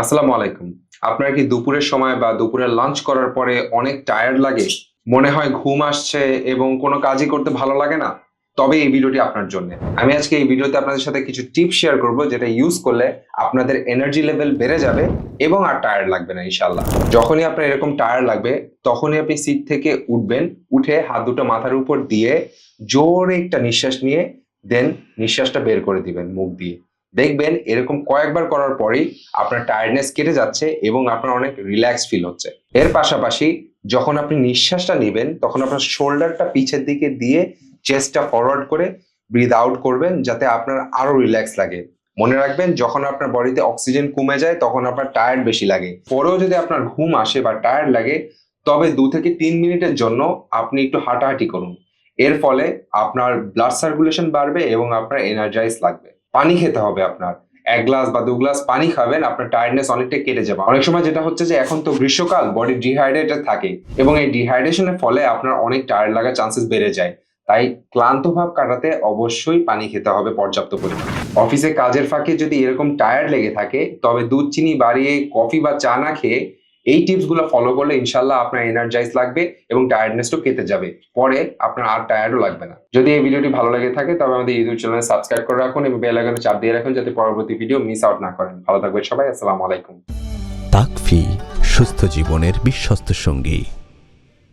আসসালামু আলাইকুম। আপনার কি দুপুরের সময় বা দুপুরের লাঞ্চ করার পরে অনেক টায়ার্ড লাগে? মনে হয় ঘুম আসছে এবং কোনো কাজই করতে ভালো লাগে না? তবে এই ভিডিওটি আপনার জন্য। আমি আজকে এই ভিডিওতে আপনাদের সাথে কিছু টিপ শেয়ার করব যেটা ইউজ করলে আপনাদের এনার্জি লেভেল বেড়ে যাবে এবং আর টায়ার্ড লাগবে না ইনশাল্লাহ যখনই আপনার এরকম টায়ার্ড লাগবে, তখনই আপনি সিট থেকে উঠবেন, উঠে হাত দুটো মাথার উপর দিয়ে জোরে একটা নিঃশ্বাস নিয়ে দেন নিঃশ্বাসটা বের করে দিবেন মুখ দিয়ে। দেখবেন এরকম কয়েকবার করার পরেই আপনার টায়ার্ডনেস কেটে যাচ্ছে এবং আপনার অনেক রিল্যাক্স ফিল হচ্ছে। এর পাশাপাশি যখন আপনি নিঃশ্বাসটা নেবেন, তখন আপনার শোল্ডারটা পিছের দিকে দিয়ে চেস্টটা ফরওয়ার্ড করে ব্রিথ আউট করবেন যাতে আপনার আরও রিল্যাক্স লাগে। মনে রাখবেন, যখন আপনার বডিতে অক্সিজেন কমে যায়, তখন আপনার টায়ার্ড বেশি লাগে। পরেও যদি আপনার ঘুম আসে বা টায়ার্ড লাগে, তবে দু থেকে তিন মিনিটের জন্য আপনি একটু হাঁটাহাঁটি করুন। এর ফলে আপনার ব্লাড সার্কুলেশন বাড়বে এবং আপনার এনার্জাইজ লাগবে। পানি খেতে হবে আপনার। এক গ্লাস বা দু গ্লাস পানি খাবেন, আপনার টায়ার্ডনেস অনেকটা কেটে যাবে। অনেক সময় যেটা হচ্ছে যে, এখন তো গ্রীষ্মকাল বডি ডিহাইড্রেটেড থাকে এবং এই ডিহাইড্রেশনের ফলে আপনার অনেক টায়ার্ড লাগার চান্সেস বেড়ে যায়। তাই ক্লান্ত ভাব কাটাতে অবশ্যই পানি খেতে হবে পর্যাপ্ত পরিমাণে। অফিসে কাজের ফাঁকে যদি এরকম টায়ার্ড লেগে থাকে, তবে দুধ, চিনি বাড়িয়ে কফি বা চা না খেয়ে এই টিপসগুলো ফলো করলে ইনশাল্লাহ আপনার এনার্জাইজ লাগবে এবং টায়ার্ডনেসটাও কেটে যাবে। পরে আপনার আর টায়ার্ডও লাগবে না। যদি এই ভিডিওটি ভালো লাগে থাকে, তবে আমাদের ইউটিউব চ্যানেল সাবস্ক্রাইব করে রাখুন এবং বেল আইকনে চাপ দিয়ে রাখুন যাতে পরবর্তী ভিডিও মিস আউট না করেন। ভালো থাকবেন সবাই, আসসালামু আলাইকুম। তাকফি, সুস্থ জীবনের বিশ্বস্ত সঙ্গী।